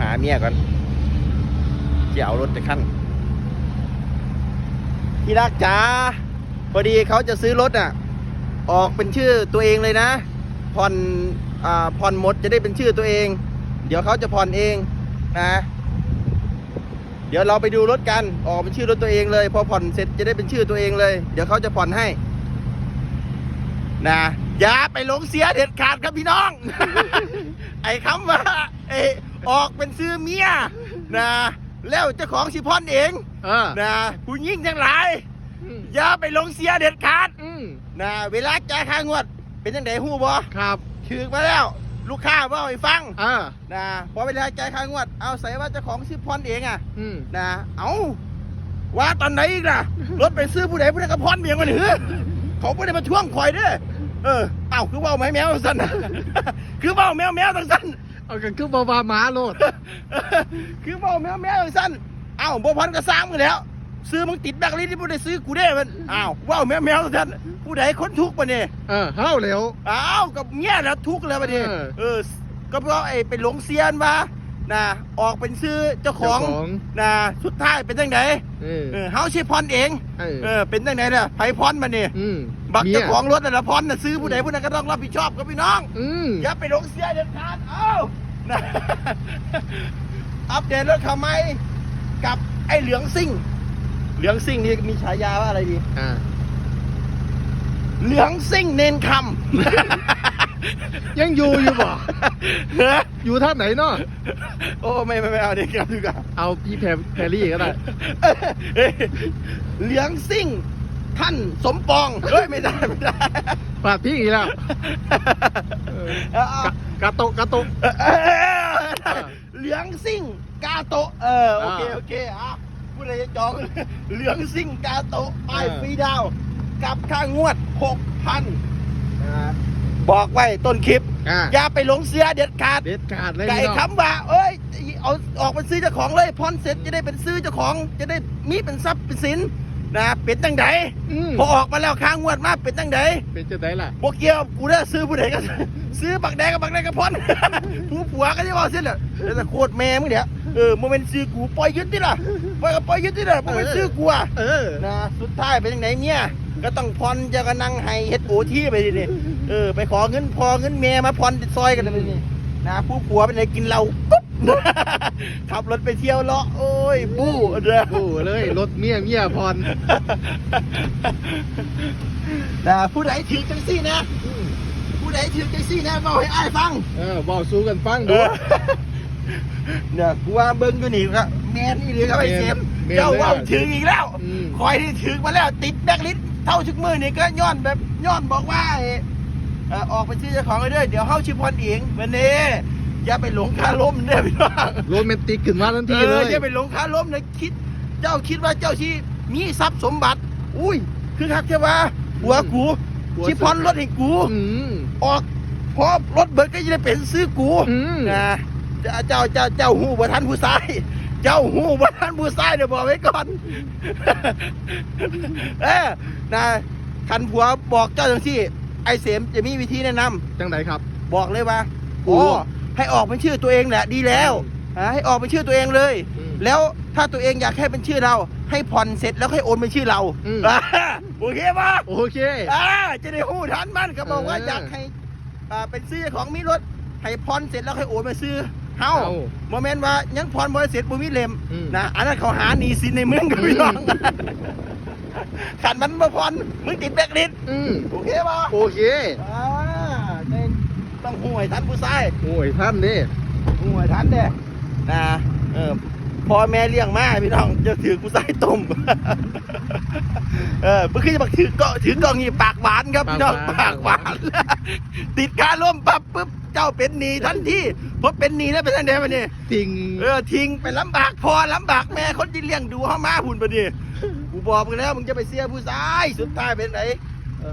หาเมียก่อนจะเอารถไปขั้นที่รักจ๋าพอดีเขาจะซื้อรถอะ ออกเป็นชื่อตัวเองเลยนะผ่อนอ่าผ่อนหมดจะได้เป็นชื่อตัวเอง เดี๋ยวเขาจะผ่อนเองนะเดี๋ยวเราไปดูรถกัน ออกเป็นชื่อรถตัวเองเลย พอผ่อนเสร็จจะได้เป็นชื่อตัวเองเลย เดี๋ยวเขาจะผ่อนให้ นะอย่าไปหลงเสียเด็ดขาดครับพี่น้อง ไอ้คำว่าไอ้ ออกเป็นซื้อเมียนะแล้วเจ้าของสิพอนเองเออนะผู้ยิ่งทั้งหลายอืมอย่าไปหลงเสียเด็ดขาดอืมนะเวลาจ่ายค่างวด เป็นยังไงฮู้บ่ครับถือมาแล้วลูกค้าว่าให้ฟังเออนะพอเวลาจ่ายค่างวด เอาใส่ว่าเจ้าของซื้อพอนเองอะอืมนะเอาว่าตอนไหนอีกล่ะรถไปซื้อผู้ใดผู้ใดก็พรเมียงมันเหือเขาไม่ได้มาท่วงคอยเด้อเออเอ้าคือเว่าไหมแมวสั้นน่ะคือเว่าแมวแมวตั้งสั้น เอากันคือบาบาหมาโลดคือเว่าแมวแมวตั้งสั้นเอ้าบ่พันก็สร้างมึงแล้ว ซื้อมึงติดแบกลิสที่ผู้ใดซื้อกูได้มันอ้าวเว่าแมวแมวตั้งสั้นผู้ใดคนทุกข์ปะเนี่ยเออเฮ้าเร็วอ้าวกับเมียแล้วทุกข์แล้วปะเนี่ยเออเออก็เพราะไอ้เป็นหลงเซียนมา นะออกเป็นซื้อเจ้าของเจ้าของนะสุดท้ายเป็นจังไดเออ เออเฮาสิพรเองเออ เออเป็นจังไดน่ะไผพรมานี่อืมบักมียเจ้าของรถน่ะละพรน่ะซื้อผู้ใดผู้นั้นก็ต้องรับผิดชอบครับพี่น้อง อืมอย่าไปหลงเสียเด็ดขาด เอ้านะอัปเดตรถเขาไหมกับไอ้เหลืองซิ่ง เหลืองซิ่งนี่มีฉายาว่าอะไรดี อ่าเหลืองซิ่งเนนค ยังอยู่อยู่บ่ำเฮ้ยอยู่ท่าไหนเนาะโอ้ไม่ไม่ไม่เอาเด็กครับดีกว่าเอาพี่แพรแพรรี่ก็ได้เอ้ยเหลืองซิ่ง ท่านสมปองเฮ้ยไม่ได้ไม่ได้ฝากพี่อีกแล้วเออเอาเอากะกาโตะกาโตะเออเออเออเหลืองซิ่งกาโตะเออโอเคอ่าโอเคอะผู้ใดจะจองเหลืองซิ่งกาโตะป้ายเออฟรีดาวน์กับค่างวดหกพัน บอกไว้ต้นคลิป อ่าอย่าไปหลงเสียเด็ดขาดเด็ดขาดเลยไก่พี่น้องคำว่า เอ้ยเอาออกเป็นซื้อเจ้าของเลยพรเสร็จจะได้เป็นซื้อเจ้าของ จะได้มีเป็นทรัพย์เป็นสินนะเป็นตั้งไดอืมพอออกมาแล้วค้างงวดมาเป็นตั้งไดเป็นจะได้ล่ะพวกเกี่ยวกูได้ซื้อผู้ใดก็ ซื้อบักแดงกับบักแดงกับพ่อนผู้ผัวก็จะบอกเส้นแหละแต่โคตรแม่มึงเนี่ยเออโมเมนต์ซื้อกูปล่อยยึดที่ล่ะปล่อยก็ปล่อยยึดที่ล่ะโมเมนต์ซื้อกูอะเออ นะสุดท้ายเป็นยังไงเนี่ยก็ต้องพรจะก็นั่งให้เฮ็ดโอที่ไปดิเนี่ย เออ ไปขอเงินพอเงินเมียมาพรติดซอยกันเลยไปนี่นะผู้ผัวเป็นไงกินเหล้าปุ๊บขับรถไปเที่ยวเลาะโอ้ยบู้เด้อโอ้เลยรถเมียเมียพรนะผู้ใดถือจังซี่นะผู้ใดถือจังซี่นะบอกให้อ้ายฟังเออบอกสู้กันฟังเอดูอเนี่ยกูว่าเบิ้งอยู่นี่ครับแมนนี่เลยครับไอ้เซมแม่นเจ้าว่าเลยอะถืออีกแล้วอืมคอยที่ถือมาแล้วติดแบล็คลิสต์เท่าชุกมือนี่ก็ย้อนแบบย้อนบอกว่าเอ่อเอ่อออกไปชื่อเจ้าของเลยเด้อเดี๋ยวเฮาชิพรเองวันนี้อย่าไปหลงคาล้มเด้อพี่น้องโรแมนติกขึ้นมาทันเอทีเลอยอย่าไปหลงคาล้มนะคิด เจ้าคิดว่าเจ้าชีมีทรัพย์สมบัติ อุ้ย คือคักแค่ว่าหัวกูหัวชิพรรถให้กูอืมออกพอรถเบิดก็จะได้เป็นซื้อกูอืมนะเจ้าเจ้าเจ้าเจ้าหูบ่ทันผู้ชาย เจ้าหูบ่ทันผู้ชายเดี๋ยวบอกไว้ก่อนเออนะคันผัวบอกเจ้าจังที่ ไอเสมจะมีวิธีแนะนำจังไดครับ บอกเลยว่าโอ้โอ้ให้ออกเป็นชื่อตัวเองแหละดีแล้วอ่าให้ออกเป็นชื่อตัวเองเลย อืมแล้วถ้าตัวเองอยากให้เป็นชื่อเรา ให้ผ่อนเสร็จแล้วให้โอนเป็นชื่อเราอืม อ่าโอเคปะ โอเค อ่าจะได้หู้ทันมันก็บอกว่าเออออยากให้อ่าเป็นซื้อของมีรถให้พรเสร็จแล้วให้โอนมาซื้อเฮาเอาโมเมนต์ว่ายังพรบ่เสร็จบ่มีเล่มอืมนะอันนั้นเขาหาหนีสินในเมืองกับพี่น้อง ขันมันบ่พรมึงติดแบล็คลิสต์อืมโอเคป่ะโอเคอ่าเนี่ยต้องห่วยทันผู้ชายโอ้ยท่านนี่ห่วยทันเด้นะเออพ่อแม่เลี้ยงมาพี่น้องจะถือกูใส่ต้มเออเมื่อกี้จะบอกถือเกาะถือกล่องนี่ปากหวานครับพี่น้องปากหวานติดคาร่มปั๊บปุ๊บเจ้าเป็นหนี้ทันทีพอเป็นหนี้แล้วเป็นยังไงมาเนี่ยจริงเออทิ้งไปลำบากพอลำบากแม่คนที่เลี้ยงดูเขามาหุ่นปะเนี่ยกู บอกมึงแล้วมึงจะไปเสียผู้ชายสุดท้ายเป็นไหน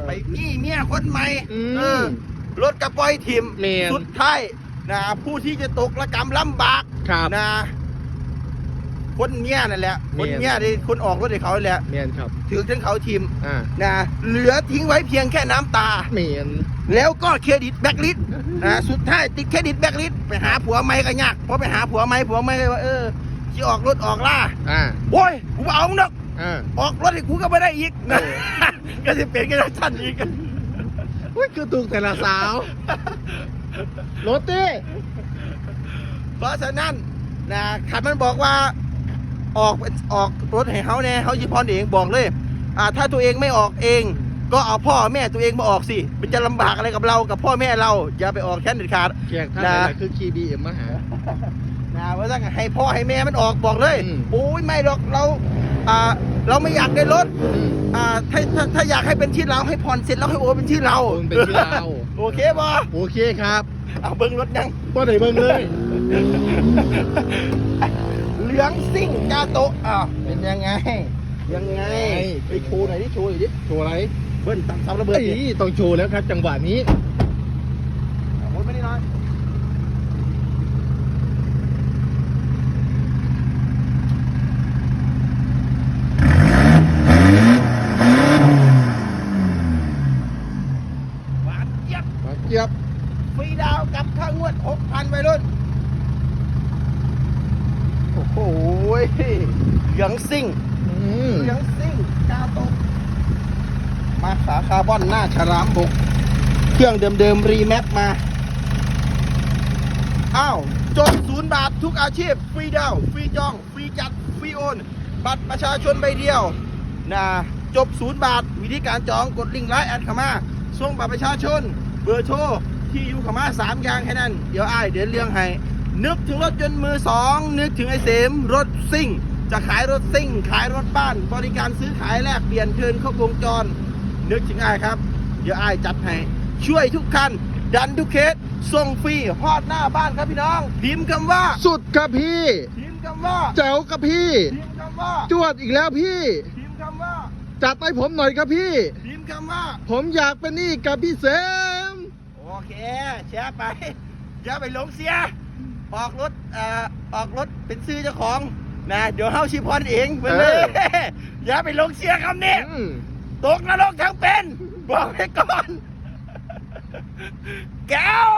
ไปมีเมียคนใหม่อืเอมอรถกระปล่อยทิมแม่น สุดท้ายนะผู้ที่จะตกระกรรมลำบาก ครับ นะคนเมียนั่นแหละเมีคนยเมียที่คนออกรถให้เขานั่นแหละเมียนครับ ถือทั้งเขาทีมอ่านะเหลือทิ้งไว้เพียงแค่น้ำตา เมียน แล้วก็เครดิตแบ็กลิสนะสุดท้ายติดเครดิตแบ็กลิสไปหาผัวใหม่ก็ยากเพราะไปหาผัวใหม่ผัวใหม่เลยว่าเออที่ออกรถออกล่าอ่า โอ้ยกูบ่เอามึงดอก อ่า ออกรถให้กูก็ไม่ได้อีกนะเออ ก็จะเป็นกันท่านอีกอุ้ยคือถูกแต่ละสาว รถดิเพราะฉะนั้นนะขันมันบอกว่าออกออกรถให้เขาแน่เขายิพรเองบอกเลยอ่าถ้าตัวเองไม่ออกเอง ก็เอาพ่อแม่ตัวเองมาออกสิมันจะลำบากอะไรกับเรากับพ่อแม่เรา อย่าไปออกแค่เด็ดขาด แขกท่านนะไหนคือคีบีเอ็มมาหา นะว่าถ้าให้พ่อให้แม่มันออกบอกเลยอืม โอ้ยไม่หรอกเราอ่า เราไม่อยากได้รถอืมอ่าถ้าถ้าถ้าอยากให้เป็นที่เราให้ผ่อนเสร็จแล้วให้โอนเป็นที่เราโอนเป็นที่เรา โอเคป่ะโอเคครับ เอาเบิ้งรถยังก็ได้เบิ่งเลย เหลืองซิ่งกาโตะอะเป็นยังไง ยังไงไปโชว์หน่อยดิโชว์หน่อยดิโชว์อะไร เบิ้ลตับซับระเบิดเอ้ยดิต้องโชว์แล้วครับ จังหวะนี้ โอ้ยไม่ได้น้อยหวานเจี๊ยบ มา เจี๊ยบฟรีดาวน์กับค่างวด6,000ไปรุ่น โอ้โหเหลืองซิ่งอืมเหลืองซิ่งกาโตะมาสาคาร์บอนหน้าฉลามบก เครื่องเดิมๆ รีแมปมา อ้าวจบศูนย์บาททุกอาชีพ ฟรีดาวน์ฟรีจอง ฟรีจัด ฟรีโอน บัตรประชาชนใบเดียวนะจบศูนย์บาท วิธีการจองกดลิงก์ไลน์แอดเข้ามาส่งบัตรประชาชน เบอร์โทรที่อยู่เข้ามาสามอย่างแค่นั้น เดี๋ยวอ้ายเดี๋ยวเรื่องให้ นึกถึงรถยนต์มือสองนึกถึงไอ้เสมรถซิ่ง จะขายรถซิ่ง ขายรถบ้าน บริการซื้อขายแลกเปลี่ยนเทินเข้าวงจร นึกถึงอ้ายครับ เดี๋ยวอ้ายจัดให้ช่วยทุกคันดันทุกเคสส่งฟรีฮอดหน้าบ้านครับพี่น้อง พิมพ์คำว่า สุดครับพี่ พิมพ์คำว่า แจ๋วครับพี่ พิมพ์คำว่า จวดอีกแล้วพี่ พิมพ์คำว่า จัดให้ผมหน่อยครับพี่ พิมพ์คำว่า ผมอยากเป็นหนี่กับพี่เสมโอ เคแชร์ไปอย่าไปหลงเสีย ออกรถเอ่อออกรถเป็นซื้อเจ้าของนะเดี๋ยวเฮาชิพรเองไปเลยเอออย่าไปหลงเสียคำนี้ อืมตกนรกทั้งเป็น บอกไว้ก่อน แก้ว